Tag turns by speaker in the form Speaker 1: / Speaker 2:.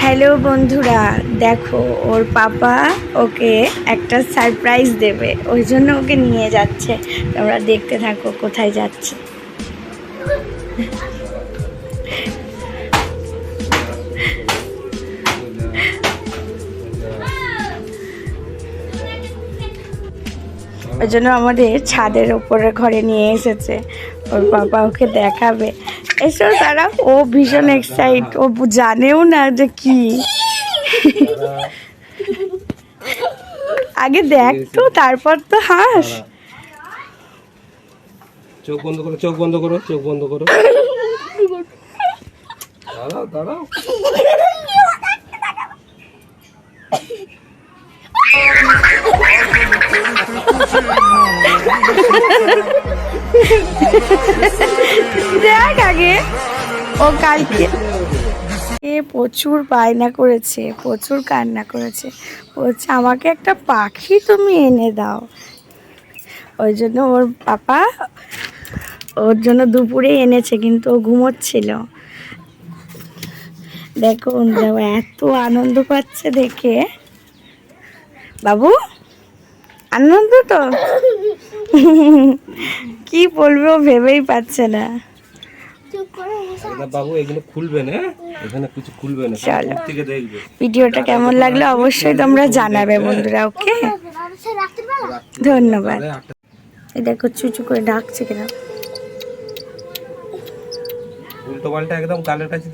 Speaker 1: Hello বন্ধুরা, দেখো, ওর পাপা ওকে একটা সারপ্রাইজ দেবে, ওই জন্য ওকে নিয়ে যাচ্ছে। তোমরা দেখতে থাকো কোথায় যাচ্ছে। ওই জন্য আমাদের ছাদের ওপরে ঘরে নিয়ে এসেছে। ওর বাবা ওকে দেখাবে। এসো তারা ও ভীষণ এক্সাইট ও জানেও না যে কি। আগে দেখ তো তারপর তো হাস।
Speaker 2: চোখ বন্ধ করো চোখ বন্ধ করো চোখ বন্ধ করো। দাঁড়াও দাঁড়াও।
Speaker 1: দেখ আগে। ও কালকে। এ প্রচুর বায়না করেছে, প্রচুর কান্না করেছে। বলছে, আমাকে একটা পাখি তুমি এনে দাও। ওই জন্য ওর পাপা ওর জন্য দুপুরে এনেছে, কিন্তু ও ঘুমোচ্ছিল। দেখো এত আনন্দ পাচ্ছে দেখে। বাবু, আনন্দ তো? কি বলবে ও ভেবেই পাচ্ছে না।
Speaker 2: বাবু এগুলো খুলবে না? এখানে কিছু খুলবে না।
Speaker 1: চলো।
Speaker 2: দূর থেকে দেখবে।
Speaker 1: ভিডিওটা কেমন লাগল অবশ্যই তোমরা জানাবে বন্ধুরা ওকে? ধন্যবাদ। দেখো চুচু করে ডাকছে কিনা।
Speaker 2: উল্টো পাল্টা একদম কালের কাছে